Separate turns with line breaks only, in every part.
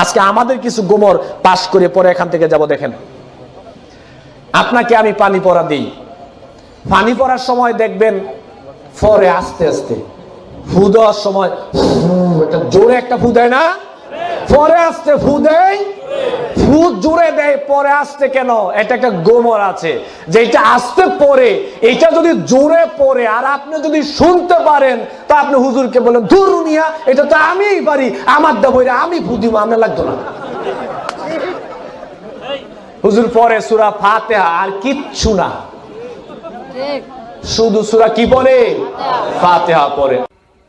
আজকে আমাদের কিছু গোমর পাশ করে পরে এখান থেকে যাব, দেখেন। আপনাকে আমি পানি পরা দিই। পানি পরার সময় দেখবেন ফরে আস্তে আস্তে, ফু দেওয়ার সময় জোরে একটা ফুঁদেয় না? পরে আসতে ফু দেয়? ফু জোরে দেয় পরে আসতে কেন? এটা একটা গোমর আছে। যে এটা আসতে পরে এটা যদি জোরে পড়ে আর আপনি যদি শুনতে পারেন তা আপনি হুজুরকে বলেন দূর মিয়া এটা তো আমিই পারি আমার দেবো এটা আমি ফু দিব আপনার লাগতো না। হুজুর পরে সুরা ফাতেহা আর কিচ্ছু না। শুধু সুরা কি পড়ে? ফাতেহা পড়ে।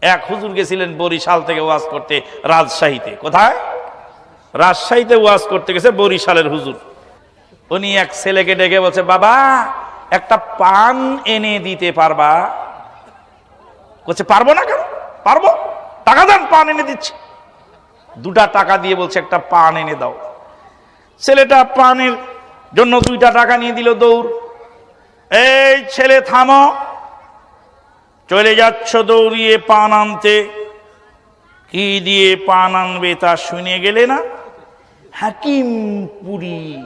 এক হুজুর গেছিলেন বরিশাল থেকে ওয়াজ করতে রাজশাহীতে। কোথায়? রাজশাহীতে ওয়াজ করতে গেছে বরিশালের হুজুর। উনি এক ছেলেকে ডেকে বলছে, বাবা, একটা পান এনে দিতে পারবা? বলছে, পারব না কেন? পারব? টাকা দেন, পান এনে দিচ্ছি। দুটা টাকা দিয়ে বলছে, একটা পান এনে দাও। ছেলেটা পানের জন্য দুইটা টাকা নিয়ে দিল দৌড়। এই ছেলে, থামো। চলে যাচ্ছ দৌড়িয়ে পান আনতে। কি দিয়ে পান আনবে তা শুনে গেলে না? হাকিম পুরি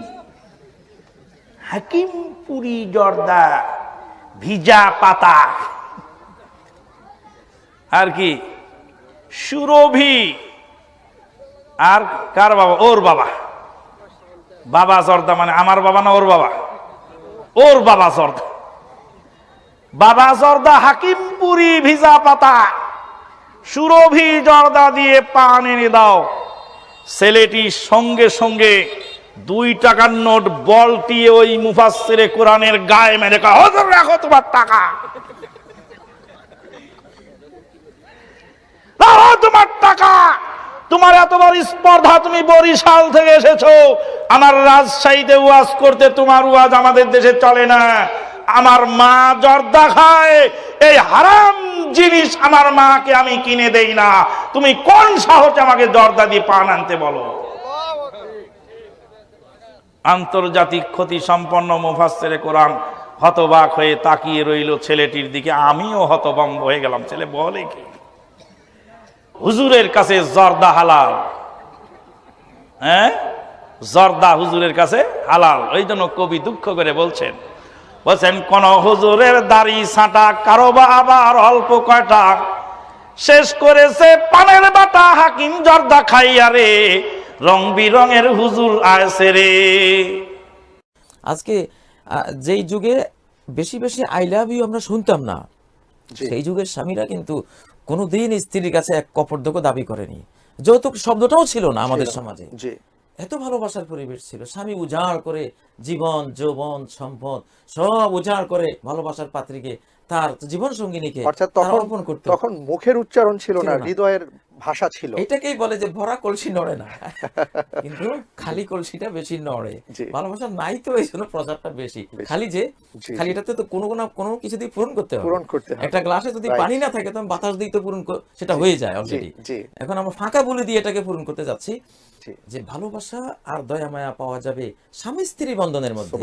হাকিম পুরি জর্দা, ভিজা পাতা। আর কি? সুরভি। আর কার বাবা? ওর বাবা। বাবা জর্দা মানে আমার বাবা না ওর বাবা? ওর বাবা জর্দা। বাবা জর্দা হাকিমপুরি ভিজা পাতা। সুরভি জর্দা দিয়ে পান এনে দাও। ছেলেটি সঙ্গে সঙ্গে দুই টাকার নোট বলটি ওই মুফাসসিরে কোরআনের গায়ে মেরে হুজুর, রাখো তোমার টাকা। তোমার টাকা। তোমার এতবার স্পর্ধা তুমি বরিশাল থেকে এসেছ। আমার রাজশাহীতে ওয়াজ করতে তোমার ওয়াজ আমাদের দেশে চলে না। আমার মা জর্দা খায়, এই হারাম জিনিস আমার মাকে আমি কিনে দেই না। তুমি কোন সাহসে আমাকে জর্দা দিয়ে পান আনতে বলো? আন্তর্জাতিক ক্ষতি সম্পন্ন মুফাসসিরে কোরআন হতবাক হয়ে তাকিয়ে রইল ছেলেটির দিকে। আমিও হতভম্ব হয়ে গেলাম। ছেলে বলে কি? হুজুরের কাছে জর্দা হালাল। হ্যাঁ? জর্দা হুজুরের কাছে হালাল। ওই জন্য কবি দুঃখ করে বলছেন বলছেন কোন হুজুরের দাড়ি ছাঁটা কারও বা আবার অল্প কয়টা? শেষ করেছে পানের বাটা হাকিম জর্দা খাইয়া রে রং বিরঙের হুজুর আয়সে রে।
আজকে আহ, যেই যুগে বেশি বেশি আই লাভ ইউ আমরা শুনতাম না সেই যুগের স্বামীরা কিন্তু কোনোদিন স্ত্রীর কাছে এক কপর্দক দাবি করেনি। যৌতুক শব্দটাও ছিল না আমাদের সমাজে।
জি।
এত ভালোবাসার পরিবেশ ছিল। স্বামী উজাড় করে জীবন, যৌবন, সম্পদ সব উজাড় করে ভালোবাসার পাত্রীকে তার জীবন সঙ্গিনীকে
অর্থাৎ তখন
করতো
তখন মুখের উচ্চারণ ছিল না। হৃদয়ের ভাষা ছিল।
এটাকেই বলে যে ভরা কলসি নড়ে না। কিন্তু খালি কলসিটা বেশি নড়ে। ভালোবাসা নাই তো এই জন্য প্রচারটা বেশি। খালি যে খালি এটাতে তো কোনো কোনো কোনো কিছু দিয়ে পূরণ করতে হবে।
পূরণ করতে হবে।
একটা গ্লাসে যদি পানি না থাকে তখন বাতাস দিয়ে তো পূরণ সেটা হয়ে যায় অলরেডি এখন আমরা ফাঁকা বলে দিয়ে এটাকে পূরণ করতে যাচ্ছি। যে ভালোবাসা আর দয়া মায়া পাওয়া যাবে স্বামী স্ত্রী বন্ধনের মধ্যে।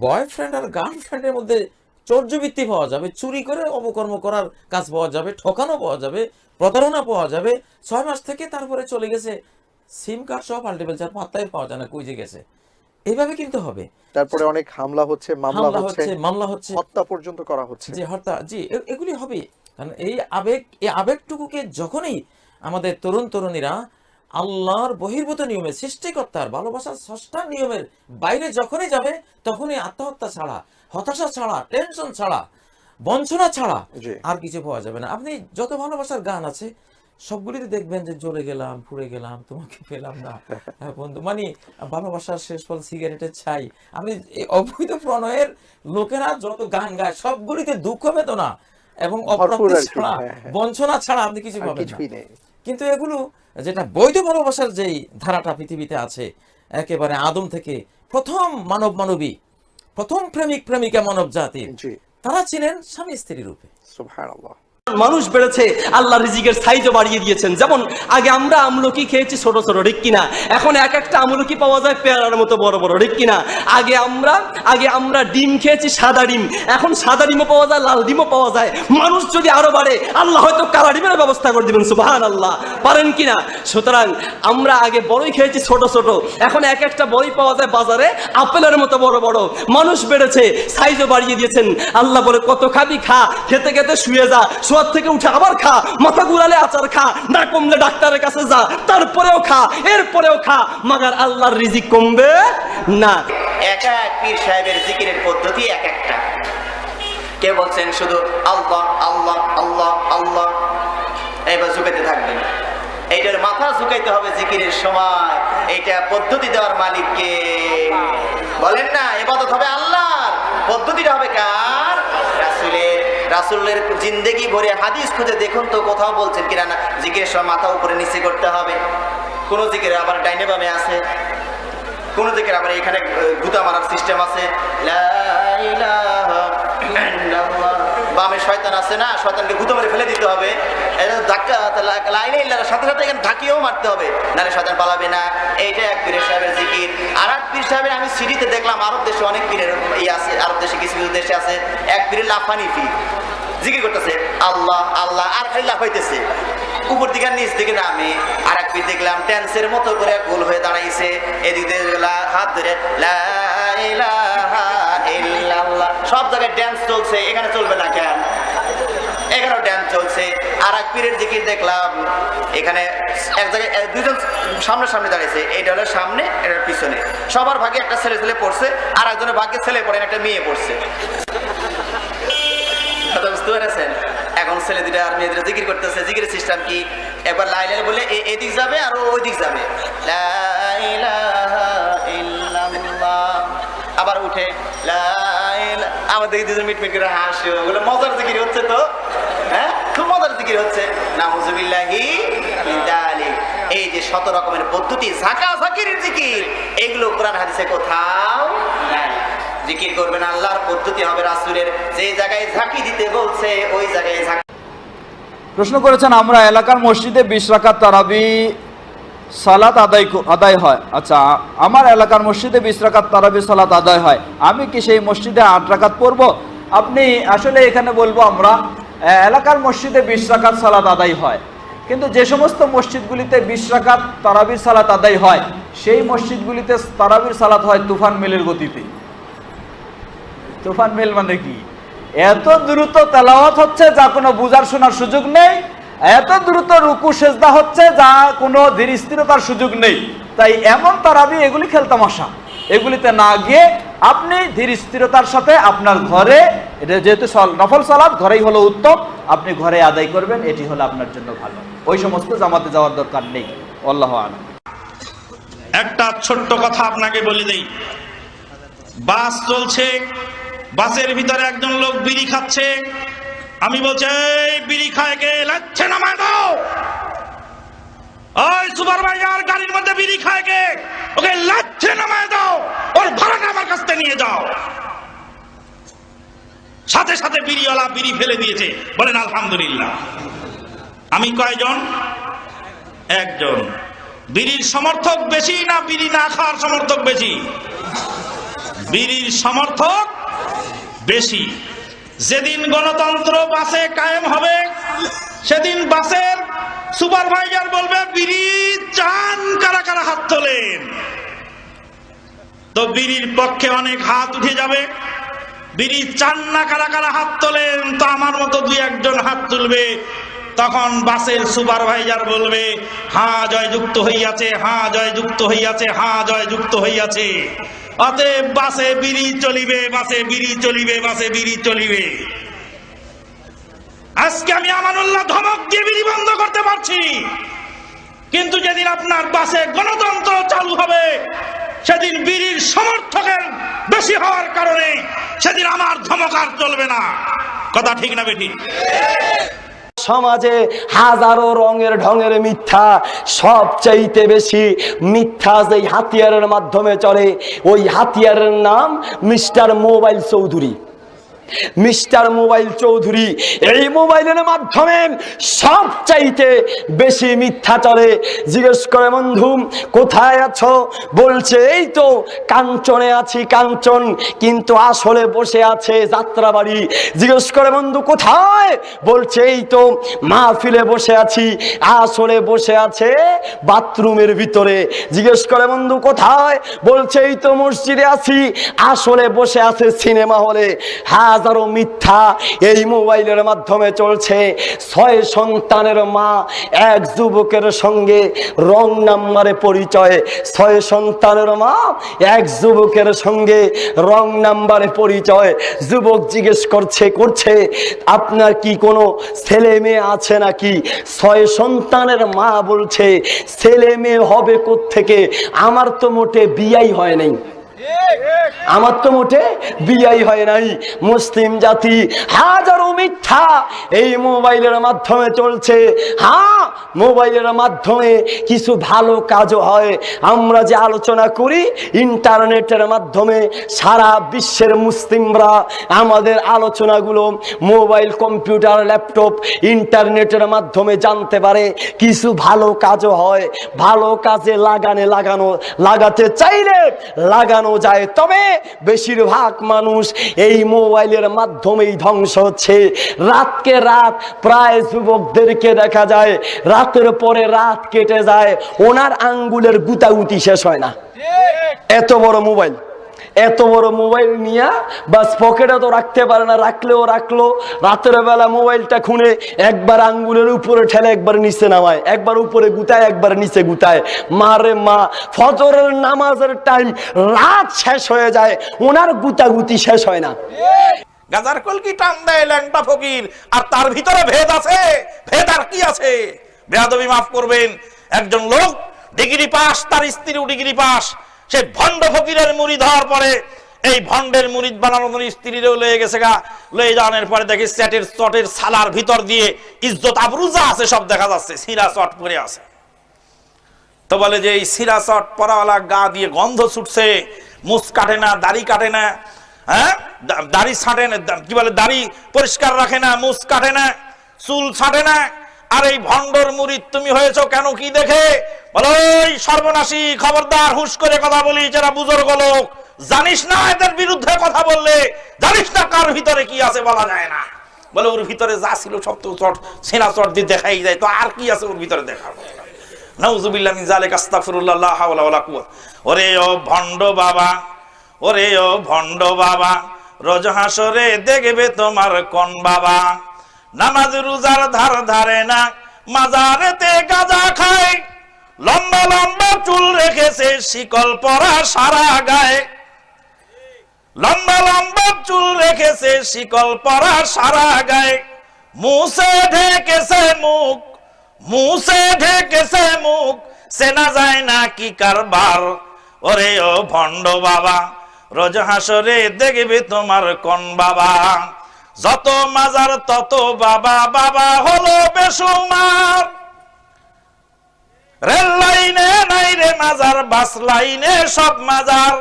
বয়ফ্রেন্ড আর গার্লফ্রেন্ডের মধ্যে চর্যবৃত্তি পাওয়া যাবে চুরি করে অপকর্ম করার কাজ পাওয়া যাবে ঠকানো পাওয়া যাবে প্রতারণা পাওয়া যাবে ছয় মাস থেকে তারপরে চলে গেছে সিম কার্ড সব পাল্টে ফেলছে আর পাত্তাই পাওয়া যায় না কুইজে গেছে। এইভাবে কিন্তু হবে।
তারপরে অনেক হামলা হচ্ছে মামলা হচ্ছে
হচ্ছে মামলা হচ্ছে।
হত্যা পর্যন্ত করা হচ্ছে।
যে হত্যা জি এগুলি হবে। কারণ এই আবেগ এই আবেগটুকুকে যখনই আমাদের তরুণ তরুণীরা আল্লাহর বহির্ভূত নিয়মে সৃষ্টিকর্তার ভালোবাসার ষষ্ঠা নিয়মের বাইরে যখনই যাবে তখনই আত্মহত্যা ছাড়া হতাশা ছাড়া টেনশন ছাড়া বঞ্চনা ছাড়া আর কিছু পাওয়া যাবে না। আপনি যত ভালোবাসার গান আছে সবগুলিতে দেখবেন যে জ্বলে গেলাম পুড়ে গেলাম তোমাকে পেলাম না। হ্যাঁ বন্ধু মানে ভালোবাসার শেষ ফল সিগারেটের ছাই। আপনি অবৈধ প্রণয়ের লোকেরা যত গান গায় সবগুলিতে দুঃখ বেদনা এবং অপ্রাপ্তি ছাড়া
হ্যাঁ, হ্যাঁ।
বঞ্চনা ছাড়া আপনি কিছু পাবেন না। কিন্তু এগুলো যেটা বৈধ ভালোবাসার যেই ধারাটা পৃথিবীতে আছে একেবারে আদম থেকে প্রথম মানব মানবী প্রথম প্রেমিক প্রেমিকা মানব জাতির। তারা ছিলেন স্বামী স্ত্রী রূপে।
সুবহানাল্লাহ।
মানুষ বেড়েছে, আল্লাহ রিজিকের সাইজও বাড়িয়ে দিয়েছেন। যেমন, আগে আমরা আমলকি খেয়েছি ছোট ছোট, ঠিক কিনা? এখন এক একটা আমলকি পাওয়া যায় পেয়ারার মতো বড় বড়, ঠিক কিনা? আগে আমরা আগে আমরা ডিম খেয়েছি সাদা ডিম। এখন সাদা ডিমও পাওয়া যায়, লাল ডিমও পাওয়া যায়। মানুষ যদি আরও বাড়ে, আল্লাহ হয়তো কালা ডিমের ব্যবস্থা করে দিবেন সুবাহান আল্লাহ পারেন কিনা? সুতরাং আমরা আগে বড়ই খেয়েছি ছোট ছোট। এখন এক একটা বড়ই পাওয়া যায় বাজারে, আপেলের মতো বড় বড়। মানুষ বেড়েছে, সাইজও বাড়িয়ে দিয়েছেন। আল্লাহ বলে, কত খাবি খা, খেতে খেতে শুয়ে যা শোয়ার থেকে উঠে আবার খা, মাথা ঘুরালে আচার খা, না কমলে ডাক্তারের কাছে যা, তারপরেও খা, এরপরেও খা, মাগার আল্লাহর রিজিক কমবে না।
এক এক পীর সাহেবের জিকিরের পদ্ধতি এক একটা। কেউ বলছেন শুধু আল্লাহ আল্লাহ আল্লাহ আল্লাহ থাকবেন। এইটার মাথা ঝুঁকাইতে হবে জিকিরের সময়। এইটা পদ্ধতি দেওয়ার মালিককে। বলেন না, এবাদত হবে আল্লাহর। পদ্ধতিটা হবে কার? রাসুলের জিন্দেগি ভরে হাদিস খুঁজে দেখুন তো কোথাও বলছেন কিনা না। জিজ্ঞেস মাথা উপরে নিচে করতে হবে। কোনো জিকের আবার ডাইনে বামে আছে। কোনো দিকে আবার এখানে গুতা মারার সিস্টেম আছে। লা ইল্লাল্লাহ। বামে শয়তান আছে না, শয়তানকে গুতো মেরে ফেলে দিতে হবে। লাইনে সাথে সাথে এখানে ধাকিয়েও মারতে হবে। নাহলে শয়তান পালাবে না। এইটা এক পীরের সাহেবের জিকির। আর এক পীর সাহেবের, আমি সিঁড়িতে দেখলাম আরব দেশে অনেক পীরের ইয়ে আছে, আরব দেশে কিছু কিছু দেশে আছে। এক পীরের লাফানিফি জিকির করতেছে, আল্লাহ আল্লাহ, আর খালি লাফাইতেছে। উপর দিকে নিচ দিকে নামে আর এক পীর দেখলাম ট্যান্সের মতো করে গোল হয়ে দাঁড়াইছে। এদিক দিয়ে হাত ধরে, লা। সব জায়গায় ড্যান্স চলছে, এখানে চলবে না কেন? এখানেও ড্যান্স চলছে। আর এক পীরের জিকির দেখলাম, এখানে এক জায়গায় দুজন সামনে সামনে দাঁড়িয়েছে। সামনে এটার পিছনে। সবার ভাগে একটা ছেলে ছেলে পড়ছে, আর একজনের ভাগ্যে ছেলে পড়ে একটা মেয়ে পড়ছে। বুঝতে পেরেছেন? এখন ছেলে দুটা আর মেয়েদের জিকির করতেছে। জিকির সিস্টেম কি? একবার লাইলাই বলে এদিক যাবে আর ওই দিক যাবে। লা ইলাহা ইল্লাল্লাহ। আবার দেখি দুজন মিট মিট করে হাসো, ওগুলো মজার জিকির হচ্ছে তো। হ্যাঁ? খুব মজার জিকির হচ্ছে। নাউজুবিল্লাহি মিন যালিক। এই যে শত রকমের পদ্ধতি, ঝাঁকা ঝাঁকির জিকির, এগুলো কোরআন হাদিসে কোথাও জিকির করবেন আল্লাহর পদ্ধতি হবে রাসূলের। যে জায়গায় ঝাঁকি দিতে বলছে, ওই জায়গায় ঝাঁকি
প্রশ্ন করেছেন, আমরা এলাকার মসজিদে বিশ রাকাত তারাবি সালাত আদায় আদায় হয়। আচ্ছা আমার এলাকার মসজিদে বিশ রাকাত তারাবি সালাত আদায় হয়। আমি কি সেই মসজিদে আট রাকাত পড়ব? আপনি আসলে এখানে বলব আমরা এলাকার মসজিদে বিশ রাকাত সালাত আদায় হয়। কিন্তু যে সমস্ত মসজিদগুলিতে বিশ রাকাত তারাবির সালাত আদায় হয়, সেই মসজিদগুলিতে তারাবির সালাত হয় তুফান মিলের গতিতে। তুফান মিল মানে কি? এত দ্রুত তেলাওয়াত হচ্ছে যা কোনো বুঝার শোনার সুযোগ নেই এত দ্রুত রুকু সেজদা হচ্ছে যা কোনো ধীর স্থিরতার সুযোগ নেই। তাই এমন তারাবি এগুলি খেলতামাশা এগুলিতে না গিয়ে আপনি ধীর স্থিরতার সাথে আপনার ঘরে, এটা যেহেতু নফল সালাদ ঘরেই হলো উত্তম, আপনি ঘরে আদায় করবেন, এটি হলো আপনার জন্য ভালো। ওই সমস্ত জামাতে যাওয়ার দরকার নেই। আল্লাহ আলম
একটা ছোট্ট কথা আপনাকে বলে দেই। বাস চলছে, বাসের ভিতরে একজন লোক বিড়ি খাচ্ছে আমি বলছি বিড়ি খায় কে? লাচ্ছে নামায় দাও! ওই সুপারভাইজার গাড়ির মধ্যে বিড়ি খায় কে? ওকে লাচ্ছে নামায় দাও! ওর ভাড়াটা আমার কাছ থেকে নিয়ে যাও! সাথে সাথে বিড়িওয়ালা বিড়ি ফেলে দিয়েছে। বলেন, আলহামদুলিল্লাহ। আমি কয়জন? একজন। বিড়ির সমর্থক বেশি না বিড়ি না খাওয়ার সমর্থক বেশি? বিড়ির সমর্থক বেশি। যেদিন গণতন্ত্র বাসে কায়েম হবে, সেদিন বাসের সুপারভাইজার বলবে বিড়ি চান কারা কারা হাত তোলেন? তো বিড়ির পক্ষে অনেক হাত উঠে যাবে। বিড়ি চান না কারা কারা হাত তোলেন, তো আমার মতো দুই একজন হাত তুলবে। তখন বাসের সুপারভাইজার বলবে, হা জয় যুক্ত হইয়াছে, হা জয় যুক্ত হইয়াছে, হা জয় যুক্ত হইয়াছে। অতএব বাসে বিড়ি চলিবে, বাসে বিড়ি চলিবে, বাসে বিড়ি চলিবে। আজকে আমি আমানুল্লাহ ধমক দিয়ে বিড়ি বন্ধ করতে পারছি। কিন্তু যেদিন আপনার বাসে গণতন্ত্র চালু হবে, সেদিন বিড়ির সমর্থকের বেশি হওয়ার কারণে সেদিন আমার ধমক আর চলবে না। কথা ঠিক না বেঠিক?
সমাজে হাজারো রঙের ঢঙের মিথ্যা, সবচাইতে বেশি মিথ্যা যেই হাতিয়ারের মাধ্যমে চলে, ওই হাতিয়ারের নাম mister mobile Chowdhury. Mister mobile Chowdhury, এই মোবাইলের মাধ্যমে সব চাইতে বেশি চলে জিজ্ঞেস করে, বন্ধু, কোথায় আছো? বলছে, এই তো কাঞ্চনে আছি, কাঞ্চন, কিন্তু আসলে বসে আছে যাত্রাবাড়ি। জিজ্ঞেস করে, বন্ধু, কোথায়? বলছে, এই তো মাহফিলে বসে আছি, আসলে বসে আছে বাথরুমের ভিতরে। জিজ্ঞেস করে, বন্ধু, কোথায়? বলছে, এই তো মসজিদে আছি, আসলে বসে আছে সিনেমা হলে। হাজারো মিথ্যা এই মোবাইলের মাধ্যমে চলছে। ছয় সন্তানের মা, এক যুবকের সঙ্গে রং নাম্বারে পরিচয়। ছয় সন্তানের মা, এক যুবকের সঙ্গে রং নাম্বারে পরিচয়। যুবক জিজ্ঞেস করছে করছে, আপনার কি কোনো ছেলে মেয়ে আছে নাকি? ছয় সন্তানের মা বলছে, ছেলে মেয়ে হবে থেকে আমার তো মোটে বিয়াই হয় নাই। আমার তো মোটে বিয়াই হয় নাই। মুসলিম জাতি হাজারো মিথ্যা এই মোবাইলের মাধ্যমে চলছে। হ্যাঁ মোবাইলের মাধ্যমে কিছু ভালো কাজও হয়। আমরা যে আলোচনা করি ইন্টারনেটের মাধ্যমে সারা বিশ্বের মুসলিমরা আমাদের আলোচনাগুলো মোবাইল, কম্পিউটার, ল্যাপটপ, ইন্টারনেটের মাধ্যমে জানতে পারে। কিছু ভালো কাজও হয়। ভালো কাজে লাগানে লাগানো লাগাতে চাইলে লাগানো যায় তবে বেশিরভাগ মানুষ এই মোবাইলের মাধ্যমেই ধ্বংস হচ্ছে। রাতকে রাত প্রায় যুবকদেরকে দেখা যায় রাতের পরে রাত কেটে যায় ওনার আঙ্গুলের গুতাগুতি শেষ হয় না। এত বড় মোবাইল। এত বড় মোবাইল নিয়ে বাস পকেটে তো রাখতে পারে না, রাখলেও রাখল। রাতের বেলা মোবাইলটা খুনে একবার আঙ্গুলের উপরে ঠেলে একবার নিচে নামায়, একবার উপরে গুতায়, একবার নিচে গুতায়। মারে মা, ফজরের নামাজের টাইম রাত শেষ হয়ে যায়, ওনার গুতাগুতি শেষ হয় না।
গাজার কলকি টান দেয় ল্যাংটা ফকির, আর তার ভিতরে ভেদ আছে, ভেদ আর কি আছে? বেয়াদবি মাফ করবেন, একজন লোক ডিগ্রি পাস, তার স্ত্রীও ডিগ্রি পাস সে ভণ্ড ফকিরের মুড়ি ধরার পরে এই ভণ্ডের মুড়িদ বানানোর স্ত্রীরও লয়ে গেছে গা। লয়ে যাওয়ার পরে দেখি চ্যাটের চটের সালার ভিতর দিয়ে ইজ্জত আবরুজা আছে, সব দেখা যাচ্ছে সিরা চট পরে আছে। তো বলে যে এই সিরা চট পরাওয়ালা গা দিয়ে গন্ধ ছুটছে, মুস কাটে না, দাড়ি কাটে না হ্যাঁ? দাড়ি ছাটে না কি বলে, দাড়ি পরিষ্কার রাখে না, মুস কাটে না, চুল ছাটে না আর এই ভণ্ডর মুড়ি তুমি হয়েছো কেন কি দেখে? বলো ওই সর্বনাশী খবরদার হুশ করে কথা বলি, যারা বুজুর্গ লোক। জানিস না এদের বিরুদ্ধে কথা বললে? জানিস না কার ভিতরে কি আছে বলা যায় না? বলে, ওর ভিতরে যা ছিল সব তো চট সেনা চট দিয়ে দেখাই যায়। তো আর কি আছে ওর ভিতরে দেখাবো নাউজুবিল্লাহ মিন জালিক হাওলা ওরে ও ভণ্ড বাবা, ওরে ও ভণ্ড বাবা, রোজ দেখবে তোমার কোন বাবা? নামাজ রোজার ধার ধারে না, মাজারেতে গাজা খায়। লম্বা লম্বা চুল রেখেছে শিকল পরা সারা গায়ে। লম্বা লম্বা চুল রেখেছে শিকল পরা সারা গায়ে। মুছে ঢেকেছে মুখ, মুছে ঢেকেছে মুখ সেনা যায় না কি কারবার। ওরে ও ভণ্ড বাবা, রোজ হাসরে দেখবে তোমার কোন বাবা। যত মাজার, তত বাবা বাবা হলো বেসুমার রেল লাইনে নাই রে মাজার, বাস লাইনে সব মাজার।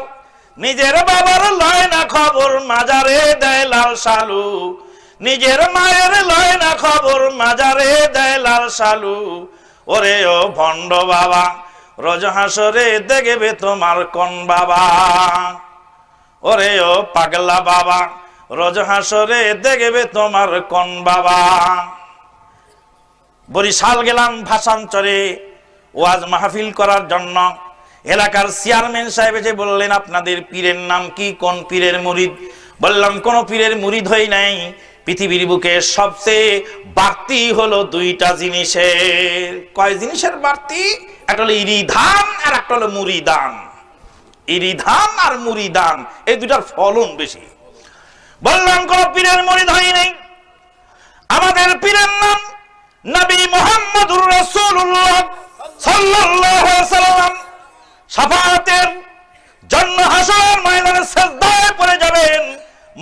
নিজের বাবার লয় না খবর মাজারে দেয় লাল সালু নিজের মায়ের লয় না খবর মাজারে দেয় লাল সালু ওরে ও ভণ্ড বাবা, রোজ হাসরে দেখবে তোমার কোন বাবা। ওরে ও পাগলা বাবা রোজ হাসরে দেখবে তোমার কোন বাবা? বরিশাল গেলাম ভাষান্তরে ওয়াজ মাহফিল করার জন্য। এলাকার চেয়ারম্যান সাহেব এসে বললেন, আপনাদের পীরের নাম কি? কোন পীরের মুরিদ? বললাম, কোন পীরের মুরিদ হই নাই। পৃথিবীর বুকে সবচেয়ে বাড়তি হলো দুইটা জিনিসের। কয় জিনিসের বাড়তি? একটা হলো ইরিধান আর একটা হলো মুড়িদান ইরিধান আর মুড়িদান এই দুটার ফলন বেশি। বললাম, কোন পীরের মুরিদ হয় নাই। আমাদের পীরের নাম নবী মোহাম্মদুর রাসূলুল্লাহ সাল্লাল্লাহু আলাইহি সাল্লাম জন্য ময়দানে পড়ে যাবেন।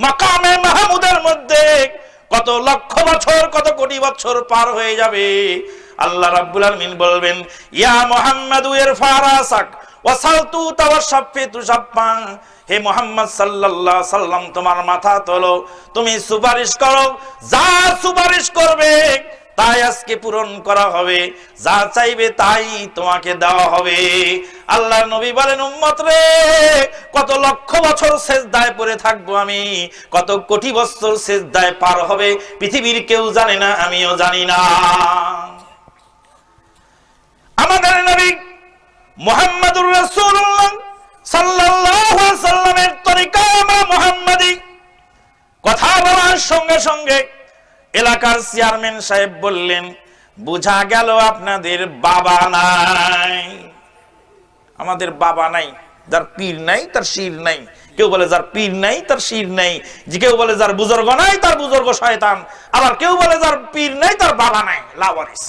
মাকামে মাহমুদের মধ্যে কত লক্ষ বছর, কত কোটি বছর পার হয়ে যাবে। আল্লাহ রাব্বুল আলামিন বলবেন, ইয়া মুহাম্মাদু ইরফা রাসাক, ওয়াসালতু হে মোহাম্মদ সাল্লাল্লাহু সাল্লাম, তোমার মাথা তোলো, তুমি সুপারিশ করো, যা সুপারিশ করবে, তাই আজকে পূরণ করা হবে, যা চাইবে তাই তোমাকে দেওয়া হবে। আল্লাহ নবী বলেন, উম্মত রে, কত লক্ষ বছর সেজদায় পড়ে থাকব আমি, কত কোটি বছর সেজদায় পার হবে, পৃথিবীর কেউ জানে না, আমিও জানি না। আমাদের নবী মোহাম্মদুর রাসূলুল্লাহ সাল্লামের তরিকা আমরা মুহাম্মাদি কথা বলার সঙ্গে সঙ্গে এলাকার চেয়ারম্যান সাহেব বললেন গেল আপনাদের বাবা নাই। আমাদের বাবা নাই, যার পীর নাই, তার শির নাই। কেউ বলে যার পীর নাই, তার শির নাই। যে কেউ বলে যার বুজুর্গ নাই, তার বুজুর্গ শয়তান। আবার কেউ বলে যার পীর নাই, তার বাবা নাই। লাওয়ারিস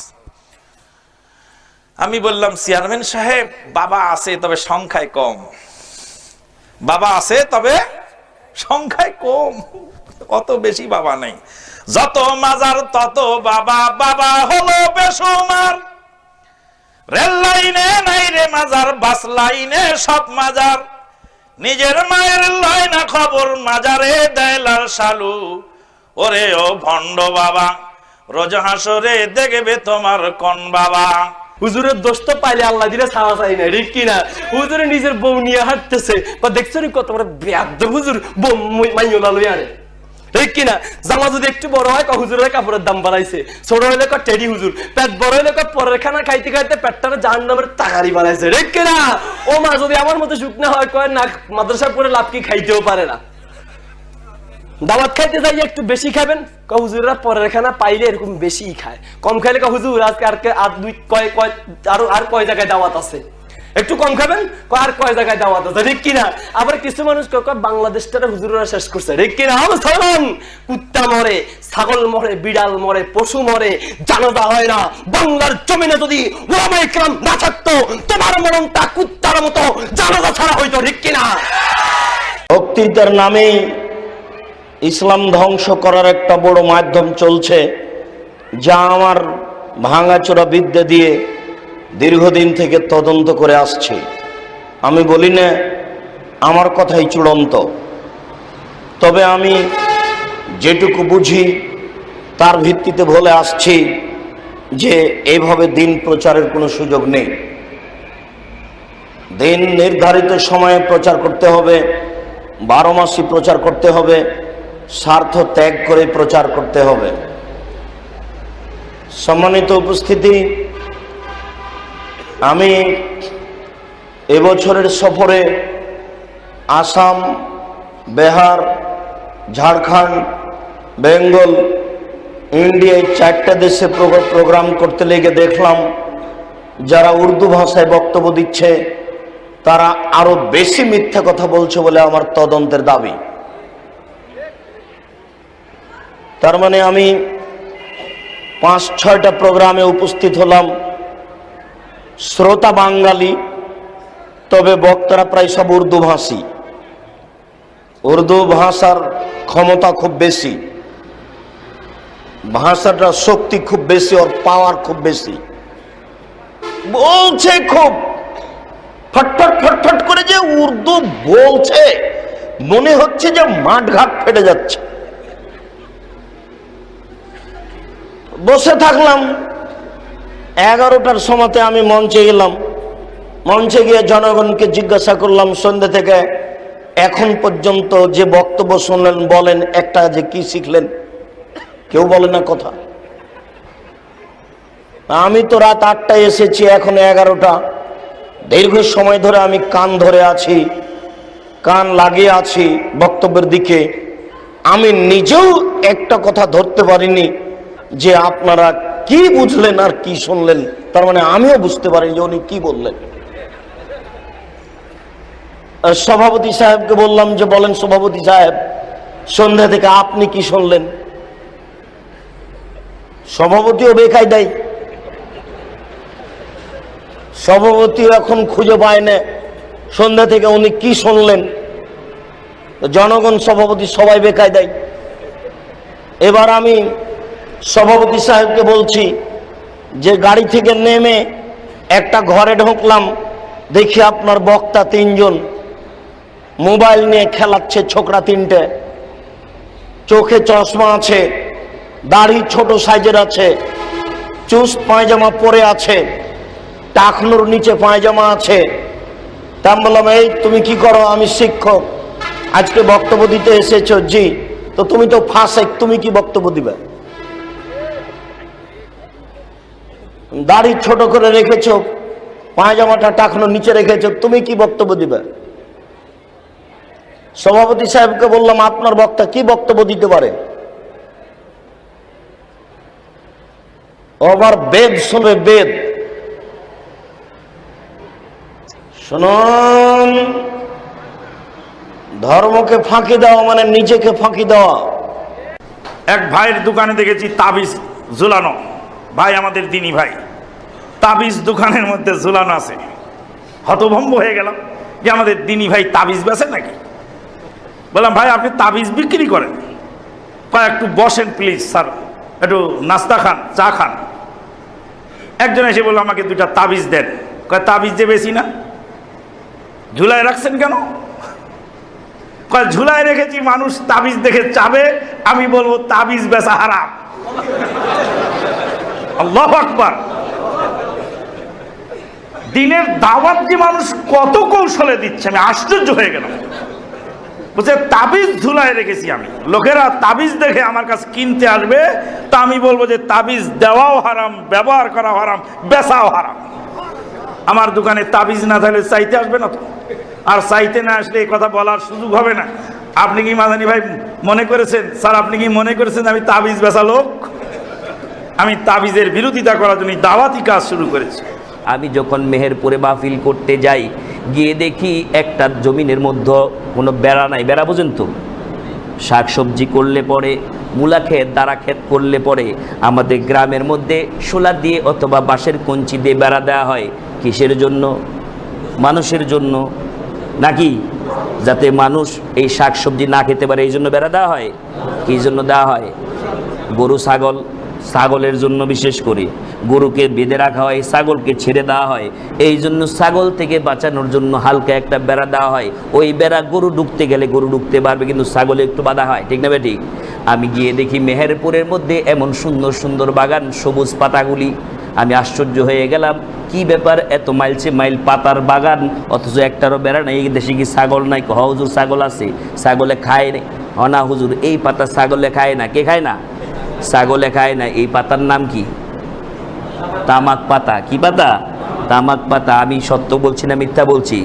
আমি বললাম, চেয়ারম্যান সাহেব, বাবা আছে, তবে সংখ্যায় কম। বাবা আছে, তবে সংখ্যায় কম। অত বেশি বাবা নেই। যত মাজার, তত বাবা। বাবা হলো বেসুমার। রেল লাইনে নাই রে মাজার, বাস লাইনে সব মাজার। নিজের মায়ের লয় খবর মাজারে দেয় লাল শালু। ওরে ও ভণ্ড বাবা, রোজ হাসরে দেখবে তোমার কোন বাবা।
হুজুরের দোষ তো পাইলে আল্লাহ দিলে ছাড়া চাই না, ঠিক কিনা? হুজুরে নিজের বউ নিয়ে হাঁটতেছে, বা দেখছ কত বড় ব্যাধ হুজুর, বউ মাইও লই আরে ঠিক কিনা? জামা যদি একটু বড় হয় হুজুরের কাপড়ের দাম বাড়াইছে। ছোট হইলে টেডি হুজুর, পেট বড় হইলে পরের খানা খাইতে খাইতে পেটটারে জাহান নামের তাগারি বানাইছে ঠিক কিনা? ও মা যদি আমার মতো শুকনা হয়, কয় না, মাদ্রাসা পড়ে লাভ কি খাইতেও পারে না। দাওয়াত খাইতে যাই একটু বেশি খাবেন? ক পরের খানা পাইলে এরকম বেশি খায়। কম খাইলে ক হুজুর, আজকে আর আর দুই কয় কয় আরও আর কয় জায়গায় দাওয়াত আছে? একটু কম খাবেন? আর কয় জায়গায় দাওয়াত আছে? ঠিক কিনা? আবার কিছু মানুষ বাংলাদেশটা হুজুররা শেষ করছে। ঠিক কিনা? আমার সালাম কুত্তা মরে, ছাগল মরে, বিড়াল মরে, পশু মরে, জানাজা হয় না। বাংলার জমিনে যদি ওলামা ইকরাম না থাকতো, তোমার মরণটা কুত্তার মতো জানাজা ছাড়া হইতো, ঠিক কিনা?
বক্তৃতার নামে ইসলাম ধ্বংস করার একটা বড় মাধ্যম চলছে, যা আমার ভাঙাচোরা বিদ্যা দিয়ে দীর্ঘদিন থেকে তদন্ত করে আসছে। আমি বলি না, আমার কথাই চূড়ান্ত। তবে আমি যেটুকু বুঝি, তার ভিত্তিতে বলে আসছি যে এইভাবে দিন প্রচারের কোনো সুযোগ নেই। দিন নির্ধারিত সময়ে প্রচার করতে হবে, বারো মাসই প্রচার করতে হবে স্বার্থ ত্যাগ করে প্রচার করতে হবে। সম্মানিত উপস্থিতি, আমি এবছরের সফরে আসাম, বিহার, ঝাড়খণ্ড, বেঙ্গল, ইন্ডিয়ায় চারটা দেশে প্রো- প্রোগ্রাম করতে লেগে দেখলাম, যারা উর্দু ভাষায় বক্তব্য দিচ্ছে, তারা আরও বেশি মিথ্যা কথা বলছে বলে আমার তদন্তের দাবি। তার মানে আমি পাঁচ, ছয়টা প্রোগ্রামে উপস্থিত হলাম। শ্রোতা বাঙালি, তবে বক্তারা প্রায় সব উর্দু ভাষী। উর্দু ভাষার ক্ষমতা খুব বেশি। ভাষাটার শক্তি খুব বেশি, ওর পাওয়ার খুব বেশি। বলছে খুব। ফটফট ফটফট করে যে উর্দু বলছে, মনে হচ্ছে যে মাঠঘাট ফেটে যাচ্ছে। বসে থাকলাম। এগারোটার সময়তে আমি মঞ্চে গেলাম। মঞ্চে গিয়ে জনগণকে জিজ্ঞাসা করলাম, সন্ধ্যে থেকে এখন পর্যন্ত যে বক্তব্য শুনলেন, বলেন একটা যে কি শিখলেন? কেউ বলে না কথা। আমি তো রাত আটটায় এসেছি, এখন এগারোটা। দীর্ঘ সময় ধরে আমি কান ধরে আছি, কান লাগিয়ে আছি বক্তব্যের দিকে। আমি নিজেও একটা কথা ধরতে পারিনি। যে আপনারা কি বুঝলেন আর কি শুনলেন, তার মানে আমিও বুঝতে পারি যে উনি কি বললেন? সভাপতি সাহেবকে বললাম যে, বলেন সভাপতি সাহেব, সন্ধ্যা থেকে আপনি কি শুনলেন? সভাপতিও বেকায় দেয় সভাপতিও এখন খুঁজে পায় না, সন্ধ্যা থেকে উনি কি শুনলেন? জনগণ সভাপতি সবাই বেকায় দেয় এবার আমি সভাপতি সাহেবকে বলছি যে গাড়ি থেকে নেমে একটা ঘরে ঢুকলাম, দেখি আপনার বক্তা তিনজন। মোবাইল নিয়ে খেলাচ্ছে ছোকরা তিনটে। চোখে চশমা আছে, দাড়ি ছোট সাইজের আছে চুস পায়জামা পরে আছে, টাকনুর নিচে পায়জামা আছে। তা বললাম, এই তুমি কি করো? আমি শিক্ষক। আজকে বক্তব্য দিতে এসেছ। জি। তো তুমি তো ফাঁসেক, তুমি কি বক্তব্য দিবে? দাড়ি ছোট করে রেখেছো, পায়জামাটা টাকনো নিচে রেখেছ, তুমি কি বক্তব্য দিবে? সভাপতি সাহেবকে বললাম, আপনার বক্তা কি বক্তব্য দিতে পারে? ও আবার বেদ শুনবে বেদ। শুনুন, ধর্মকে ফাঁকি দেওয়া মানে নিজেকে ফাঁকি দেওয়া।
এক ভাইয়ের দোকানে দেখেছি তাবিজ ঝুলানো। ভাই আমাদের দিনী ভাই। তাবিজ দোকানের মধ্যে ঝুলানো আছে। হতভম্ব হয়ে গেলাম যে আমাদের দিনী ভাই তাবিজ বেচে নাকি? বললাম, ভাই, আপনি তাবিজ বিক্রি করেন। কয়, একটু বসেন প্লিজ, স্যার। একটু নাস্তা খান, চা খান। একজন এসে বলল, আমাকে দুটা তাবিজ দেন। কয়, তাবিজ যে বেশি না? ঝুলায় রাখছেন কেন? কয়, ঝুলায় রেখেছি, মানুষ তাবিজ দেখে চাবে, আমি বলব তাবিজ বেচা হারাম। আল্লাহ আকবার। দিনের দাওয়াত যে মানুষ কত কৌশলে দিচ্ছে, আমি আশ্চর্য হয়ে গেলাম। বলছে, তাবিজ ঝুলায় রেখেছি আমি। লোকেরা তাবিজ দেখে আমার কাছে কিনতে আসবে, তা আমি বলব যে তাবিজ দেওয়াও হারাম, ব্যবহার করা হারাম, বেচাও হারাম। আমার দোকানে তাবিজ না থাকলে চাইতে আসবে না তো। আর চাইতে না আসলে এই কথা বলার সুযোগ হবে না। আপনি কি মাদানি ভাই মনে করেছেন? স্যার, আপনি কি মনে করেছেন আমি তাবিজ বেচা লোক? আমি তাবিজের বিরোধিতা করার জন্য দাওয়াতি কাজ শুরু করেছি।
আমি যখন মেহেরপুরে মাহফিল করতে যাই, গিয়ে দেখি একটা জমিনের মধ্যে কোনো বেড়া নাই। বেড়া বুঝেন তো? শাক সবজি করলে পরে, মূলা ক্ষেত দাঁড়া ক্ষেত করলে পরে আমাদের গ্রামের মধ্যে শোলা দিয়ে অথবা বাঁশের কঞ্চি দিয়ে বেড়া দেওয়া হয়। কিসের জন্য? মানুষের জন্য। নাকি? যাতে মানুষ এই শাক সবজি না খেতে পারে, এই জন্য বেড়া দেওয়া হয়। কী জন্য দেওয়া হয়? গরু, ছাগল ছাগলের জন্য বিশেষ করে। গরুকে বেঁধে রাখা হয়, ছাগলকে ছেড়ে দেওয়া হয়। এই জন্য ছাগল থেকে বাঁচানোর জন্য হালকা একটা বেড়া দেওয়া হয়। ওই বেড়া গরু ঢুকতে গেলে গরু ঢুকতে পারবে, কিন্তু ছাগলে একটু বাধা হয়। ঠিক না ঠিক আমি গিয়ে দেখি মেহেরপুরের মধ্যে এমন সুন্দর সুন্দর বাগান, সবুজ পাতাগুলি। আমি আশ্চর্য হয়ে গেলাম, কি ব্যাপার এত মাইলছে মাইল পাতার বাগান? অথচ একটারও বেড়া নাই এই দেশে কি ছাগল নাই? হুজুর ছাগল আছে, ছাগলে খায় না। হনা হুজুর, এই পাতা ছাগলে খায় না, কে খায় না? ছাগলে খায় না, এই পাতার নাম কি? তামাক পাতা। কি পাতা? তামাক পাতা। আমি সত্য বলছি না মিথ্যা বলছি?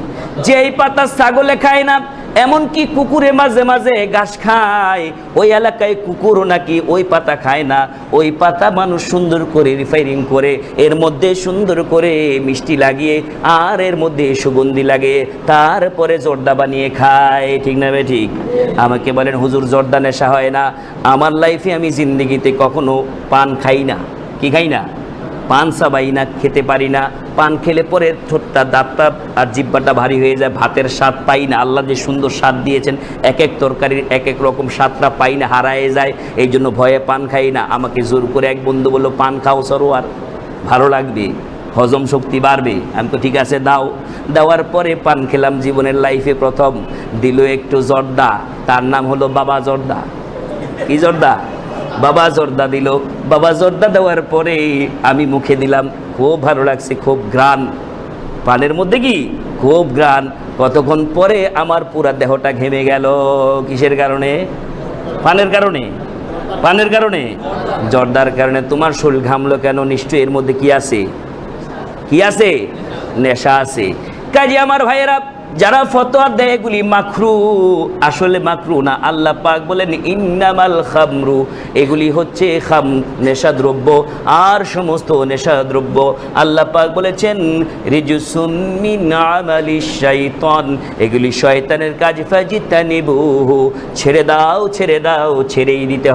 যে এই পাতা ছাগলে খায় না এমনকি কুকুরে মাঝে মাঝে ঘাস খায়। ওই এলাকায় কুকুরও নাকি ওই পাতা খায় না। ওই পাতা মানুষ সুন্দর করে রিফাইরিং করে, এর মধ্যে সুন্দর করে মিষ্টি লাগিয়ে, আর এর মধ্যে সুগন্ধি লাগে, তারপরে জর্দা বানিয়ে খায়। ঠিক না বে ঠিক? আমাকে বলেন, হুজুর, জর্দা নেশা হয় না। আমার লাইফে আমি জিন্দগিতে কখনো পান খাই না। কি খাই না? পান সাবাই না, খেতে পারি না। পান খেলে পরে ঠোঁটটা, দাঁতটা আর জিব্বাটা ভারী হয়ে যায়, ভাতের স্বাদ পাই না। আল্লাহ যে সুন্দর স্বাদ দিয়েছেন এক এক তরকারির এক এক রকম স্বাদটা পাই না, হারায় যায়। এই জন্য ভয়ে পান খাই না। আমাকে জোর করে এক বন্ধু বলল, পান খাও সরোয়ার, ভালো লাগবে, হজম শক্তি বাড়বে। আমি তো ঠিক আছে, দাও। দেওয়ার পরে পান খেলাম জীবনের লাইফে প্রথম। দিল একটু জর্দা, তার নাম হলো বাবা জর্দা। কি জর্দা? বাবা জর্দা দিল। বাবা জর্দা দেওয়ার পরে আমি মুখে দিলাম, খুব ভালো লাগছে, খুব গ্রান পানের মধ্যে কি? খুব গ্রান কতক্ষণ পরে আমার পুরা দেহটা ঘেমে গেল। কিসের কারণে? পানের কারণে। পানের কারণে। জর্দার কারণে। তোমার শরীর ঘামলো কেন? নিশ্চয়ই এর মধ্যে কি আছে? কি আছে? নেশা আছে। কাজে আমার ভাইয়েরা যারা ফতোয়া দেয় এগুলি মাখরু, আসলে মাখরু না। আল্লাহ পাক বলেন, ইন্নামাল খামরু এগুলি হচ্ছে খাম, নেশাদ্রব্য। আর সমস্ত নেশাদ্রব্য। আল্লাহ পাক বলেছেন শাইতান এগুলি শয়তানের কাজ, ফাজিতানিবুহু। ছেড়ে দাও ছেড়ে দাও, ছেড়েই দিতে হবে